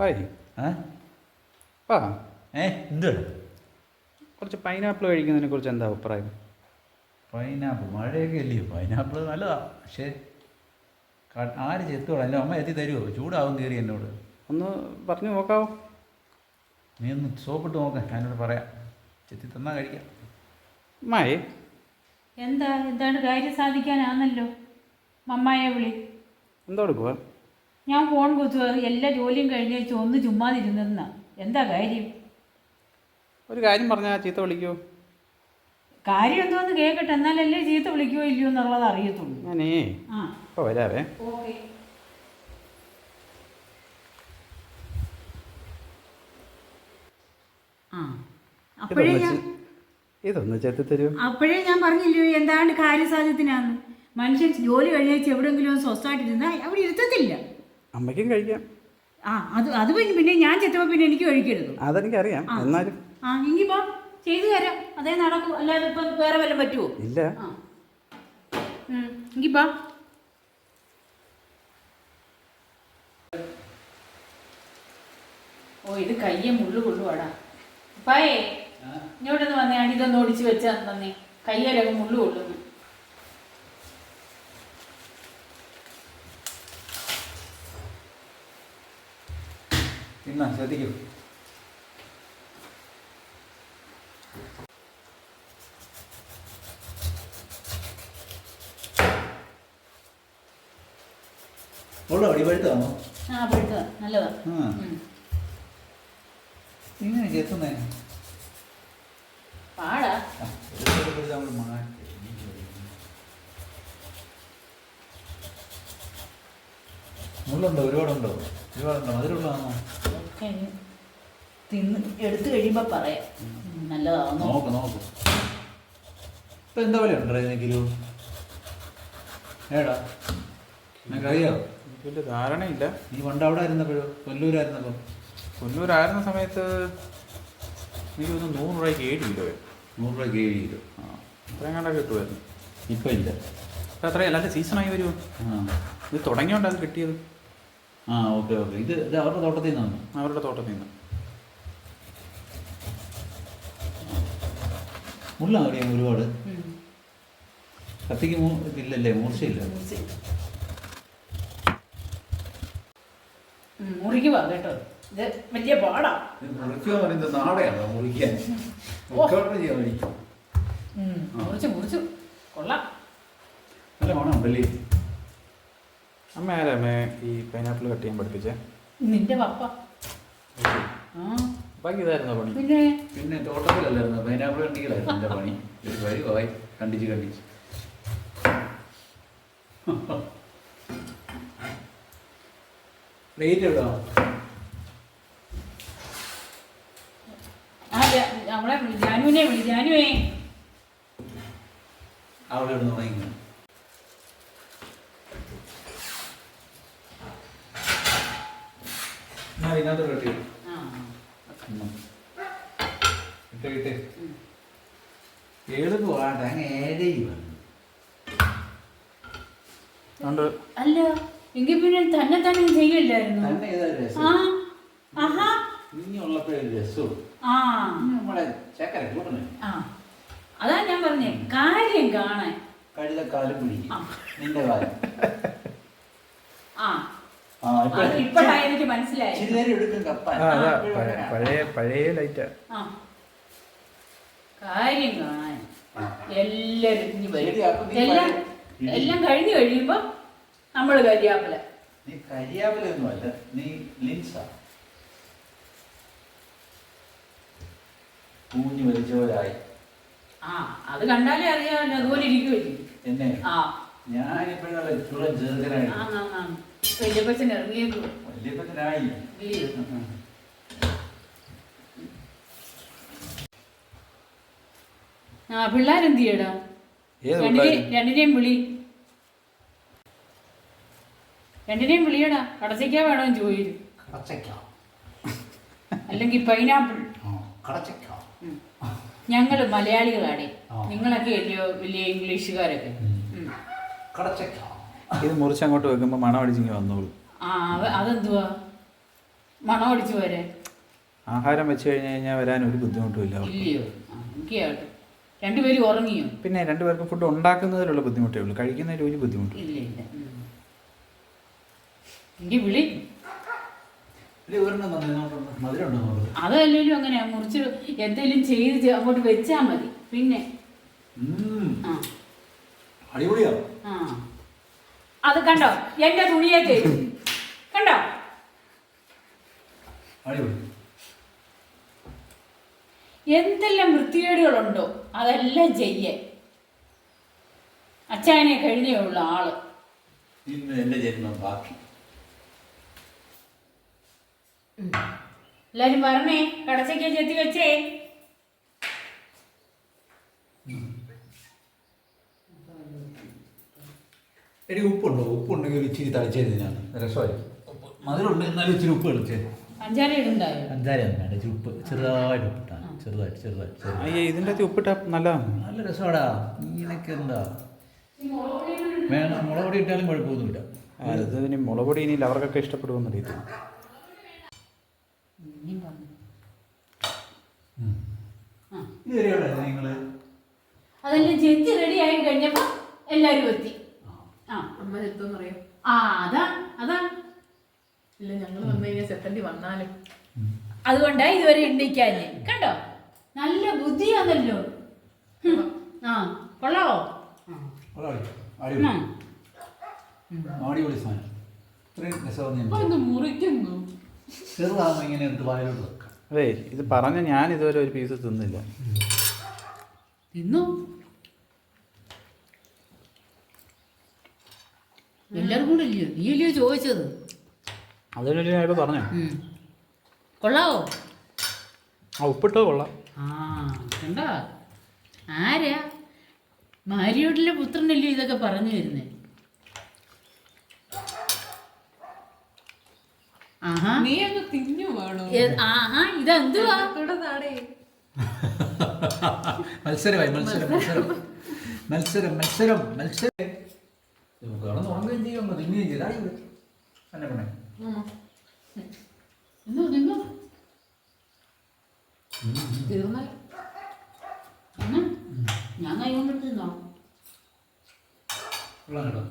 ഏ പാ ഏ? എന്തുവാ കുറച്ച് പൈനാപ്പിൾ കഴിക്കുന്നതിനെ കുറിച്ച് എന്താ അഭിപ്രായം? പൈനാപ്പിൾ മഴയൊക്കെ അല്ലയോ? പൈനാപ്പിൾ നല്ലതാ. പക്ഷേ ആര് ചെത്തോളാം എന്റെ അമ്മ എത്തി തരുമോ ചൂടാവും കയറി എന്നോട്. ഒന്ന് പറഞ്ഞു നോക്കാവോ? നീ ഒന്ന് സോപ്പിട്ട് നോക്കാം. ഞാനോട് പറയാം. ചെത്തി തന്നാൽ കഴിക്കാം. മായേ എന്താ? എന്താണ്? കാര്യം സാധിക്കാനാണല്ലോ മമ്മായെ വിളി. എന്തോടുക്കുവാ? ഞാൻ ഫോൺ കുത്തുക എല്ലാ ജോലിയും കഴിഞ്ഞ് വെച്ച് ഒന്ന് ചുമ്മാതിരുന്നെന്ന എന്താ കാര്യം? ഒരു കാര്യം പറഞ്ഞാൽ ചീത്ത വിളിക്കുമോ കാര്യം എന്തോന്ന് കേൾക്കട്ടെ എന്നാലല്ലേ ചീത്ത വിളിക്കുമോ ഇല്ലയോ എന്നുള്ളത് അറിയത്തുള്ളൂ. ഞാനേ ആ. ഇപ്പോൾ വരാവേ. ഓക്കെ. ആ. അപ്പോഴേ ഞാൻ ഇതൊന്ന് ചെത്തി തരൂ അപ്പോഴേ ഞാൻ പറഞ്ഞില്ലയോ എന്താണ് കാര്യസാധ്യത്തിനാന്ന്? മനുഷ്യൻ ജോലി കഴിഞ്ഞാൽ എവിടെങ്കിലും എവിടെയെങ്കിലും സ്വസ്ഥമായിട്ടിരുന്നാൽ അവിടെ ഇരുത്തത്തില്ല. അമ്മയ്ക്കും കഴിക്കാം. ആ അത് അത് പിന്നെ പിന്നെ ഞാൻ ചെത്തപ്പോൾ പിന്നെ എനിക്ക് കഴിക്കരുത്. അതെനിക്കറിയാം. എന്നാലും ആ എങ്കിൽ പോ ചെയ്തു തരാം. അതേ നടക്കൂ. അല്ലാതെ ഇപ്പം വേറെ വല്ലതും പറ്റുമോ ഇല്ല. ആ. എങ്കിൽ പോ ഓ ഇത് കയ്യെ മുള്ളു കൊള്ളുവാടാ. പായേ ഇങ്ങോട്ടൊന്ന് വന്നേ. അടി ഇതൊന്ന് ഒടിച്ച് വെച്ചാൽ തന്നെ കയ്യാലൊക്കെ മുള്ളു കൊള്ളുന്നു. ഇന്നാ ശ്രദ്ധിക്കൂ. ഉള്ളോ? അടിപഴുത്താണോ ആ പെടുത്ത നല്ലതാ. ഇങ്ങനെ ചെത്തുന്നേ പാടാ. നമ്മൾ മാറ്റി. മുള്ളുണ്ടോ ഒരുപാടുണ്ടോ? ഒരുപാടുണ്ടോ? മധുരമുള്ളതാണോ? ഇനി തിന്ന് എടുത്തു കഴിയുമ്പോൾ പറയാം. നല്ലതാണ് നോക്ക് നോക്ക്. ഇപ്പൊ എന്താ പോലെ ഉണ്ടോ ഇതിന് ഏടാ നിനക്കറിയോ എനിക്ക് വലിയ ധാരണയില്ല. നീ പണ്ട് അവിടെ ആയിരുന്നപ്പോഴോ? കൊല്ലൂരായിരുന്നപ്പോ? കൊല്ലൂരായിരുന്ന സമയത്ത് എനിക്ക് തോന്നുന്നു നൂറ് രൂപയ്ക്ക് ഏഴ് കിലോ നൂറ് രൂപ ഏഴ് കിലോ. ആ അത്രയും കണ്ട കിട്ടുമായിരുന്നു. ഇപ്പൊ ഇല്ല. അപ്പം അത്രയും അല്ലാതെ സീസണായി വരുമോ? ഇത് തുടങ്ങിയോണ്ട് അത് കിട്ടിയത്? ആ ഓക്കെ ഓക്കെ. ഇത് ഇത് അവരുടെ തോട്ടത്തിൽ നിന്നാണ്. അവരുടെ തോട്ടത്തിൽ നിന്ന്. മുള്ളാണ് അവിടെ ഒരുപാട്. കത്തിക്ക് മൂ ഇല്ലല്ലേ മൂർച്ചയില്ല. ഉം, കേട്ടോ. ഇത് വലിയ പാടാ. ഇത് മുറിക്കുക പറയുന്നത് നാടെയാണോ? മുറിക്കാൻ മുറിച്ചു മുറിച്ചു. കൊള്ളാം. നല്ല മണമുണ്ടല്ലേ അമ്മ ആരാ അമ്മേ ഈ പൈനാപ്പിൾ കട്ട് ചെയ്യാൻ പഠിപ്പിച്ചേ. നിന്റെ പപ്പ. ആ. ബാക്കി ഇതായിരുന്നോ പണി? പിന്നെ? പിന്നെ തോട്ടത്തിലല്ലായിരുന്നു? പൈനാപ്പിൾ കണ്ടിക്കലായിരുന്നു എന്റെ പണി. ഒരു വരുവായി കണ്ടിച്ച് കണ്ടിച്ച്. പ്ലേറ്റ് എവിടോ അവളെ വിളി ജാനുവിനെ വിളി ജാനുവേ അവിടെ തുടങ്ങി ഇതിനകത്ത് കെട്ടി ആ ഇട്ട് ഇട്ട്. എളുപ്പമാണ് അങ്ങ് ഏഴയും അല്ല എങ്കിൽ പിന്നെ തന്നെ തന്നെ ചെയ്യില്ലായിരുന്നു? അതാ ഞാൻ പറഞ്ഞേ കാര്യം കാണാൻ. കഴുതക്കാലും പിടിക്കും. നിന്റെ കാലം. ആ. ഇപ്പോഴാ മനസ്സിലായി. നേരം എടുക്കും കപ്പ ആ അതാ ഇപ്പോഴും പഴയ പഴയ ലൈറ്റ് ആ. കാര്യം കാണാൻ. എല്ലാരും ഇനി വരും. ശരി, അപ്പൊ നീ എല്ലാം പറയ്. എല്ലാം കഴിഞ്ഞു കഴിയുമ്പോ നമ്മൾ കരിയാപ്പില. നീ കരിയാവിലൊന്നും അല്ല നീ ലിൻസാ. പൂഞ്ഞു വലിച്ചവരായി. ആ അത് കണ്ടാലേ അറിയാമല്ലോ അതുപോലെ ഇരിക്കുമല്ലേ എന്നെ? ആ. വലിയപ്പച്ചൻ ഇറങ്ങിയേക്കും. ആ പിള്ളേരെന്ത് ചെയ്യടാ ഏത് രണ്ടിനെയും വിളി. രണ്ടിനെയും വിളിയടാ. കടച്ചയ്ക്ക വേണോ ചോദിച്ചു അല്ലെങ്കിൽ പൈനാപ്പിൾ ഞങ്ങൾ മലയാളികളാണ്. നിങ്ങളൊക്കെ വലിയ വലിയ ഇംഗ്ലീഷുകാരൊക്കെ. ഇത് മുറിച്ച് അങ്ങോട്ട് വെക്കുമ്പോൾ മണം അടിച്ചിങ്ങ് വന്നോളൂ. ആ അവ- അതെന്തുവാ? മണം അടിച്ചു ആഹാരം വെച്ച് കഴിഞ്ഞ് കഴിഞ്ഞാൽ വരാൻ ഒരു ബുദ്ധിമുട്ടും ഇല്ല അവർക്ക്. ഇല്ലയോ? രണ്ടുപേരും ഉറങ്ങിയോ? പിന്നെ രണ്ടുപേർക്കും ഫുഡ് ഉണ്ടാക്കുന്നതിലുള്ള ബുദ്ധിമുട്ടേ ഉള്ളൂ. കഴിക്കുന്നതിൽ ഒരു ബുദ്ധിമുട്ട് ഇല്ല. ഇല്ല ഉം. എങ്കിൽ വിളി. ഒരു ഒരെണ്ണം തന്നെ നോക്കണം. മധുരം ഉണ്ടോ നോക്കണം. അതല്ലെങ്കിലും അങ്ങനെയാ. മുറിച്ച് എന്തെങ്കിലും ചെയ്ത് ചെ- അങ്ങോട്ട് വെച്ചാൽ മതി. പിന്നെ. ഉം. ആ. അടിപൊളിയാ. അത് കണ്ടോ? എന്റെ തുണിയെ തേച്ചു. കണ്ടോ? എന്തെല്ലാം വൃത്തികേടുകളുണ്ടോ? അതെല്ലാം ചെയ്യേ. അച്ചായനെ കഴിഞ്ഞേ ഉള്ള ആൾ. ഇന്ന് എന്റെ ജന്മം ബാക്കി. എല്ലാരും പറഞ്ഞേ കടച്ചയ്ക്ക് ചെത്തി വെച്ചേ. എനിക്ക് ഉപ്പുണ്ടോ? ഉപ്പുണ്ടെങ്കിൽ ഇച്ചിരി ഇച്ചിരി ഞാൻ. രസമായിരിക്കും ഉപ്പ് മധുരമുണ്ട് എന്നാലും ഇച്ചിരി ഉപ്പ് കളിച്ചേ പഞ്ചാര ഇടുണ്ടായോ പഞ്ചാര ഒന്നും വേണ്ട ഇച്ചിരി ഉപ്പ് ചെറുതായിട്ട് ഉപ്പിട്ടാണ് ചെറുതായിട്ട് ചെറുതായിട്ട് ചെറുതായിട്ട്. അയ്യേ ഇതിന്റെ അകത്ത് ഉപ്പിട്ട നല്ലതാണ്. നല്ല രസമാടാ. ഇങ്ങനെയൊക്കെ എന്താ? വേണം മുളക് പൊടി ഇട്ടാലും കുഴപ്പമൊന്നുമില്ല. ആ, ഇത് ഇനി മുളക് പൊടി ഇനി അവർക്കൊക്കെ ഇഷ്ടപ്പെടുമെന്ന് അറിയത്തില്ല അതെല്ലാം ചെത്തി റെഡി ആയി കഴിഞ്ഞപ്പോ എല്ലാരും എത്തി. അമ്മ ചെത്തെന്ന് പറയും ആ അതാ അതാ. ഇല്ല ഞങ്ങൾ വന്നു കഴിഞ്ഞാൽ ചെത്തേണ്ടി വന്നാലും. അതുകൊണ്ടാ ഇതുവരെ ഉണ്ടിക്കാഞ്ഞ് കണ്ടോ? നല്ല ബുദ്ധിയാണല്ലോ. ആ കൊള്ളാവോ? മുറിക്കുന്നു. അതെ ഇത് പറഞ്ഞ ഞാൻ ഇതുവരെ ഒരു പീസ് തിന്നില്ല. തിന്നു? എല്ലാവർക്കും കൂടെ ഇല്ലയോ? നീ അല്ലയോ ചോദിച്ചത്? അതിനൊരു ഞാൻ ഇപ്പോൾ പറഞ്ഞു? ഉം. കൊള്ളാവോ? ആ ഉപ്പിട്ടോ കൊള്ളാം. ആ കണ്ടോ? ആരാ? മാരിയോട്ടിലെ പുത്രനല്ലേ ഇതൊക്കെ പറഞ്ഞു വരുന്നേ? ആഹാ. നീ അങ്ങ് തിന്നു വേണോ? ഏ- ആഹാ ഇതെന്തുവാ? കൂടെ താടേ മത്സരമായി മത്സരം മത്സരം. മത്സരം മത്സരം മത്സരം. കിടന്ന് ഉറങ്ങുകയും ചെയ്യും അങ്ങ് തിന്നുകയും ചെയ്യും. അടിപൊളി തന്നെ പെണ്ണേ. ഞാൻ കൈ കൊണ്ടിട്ടുണ്ടോ കൊള്ളാം കേട്ടോ.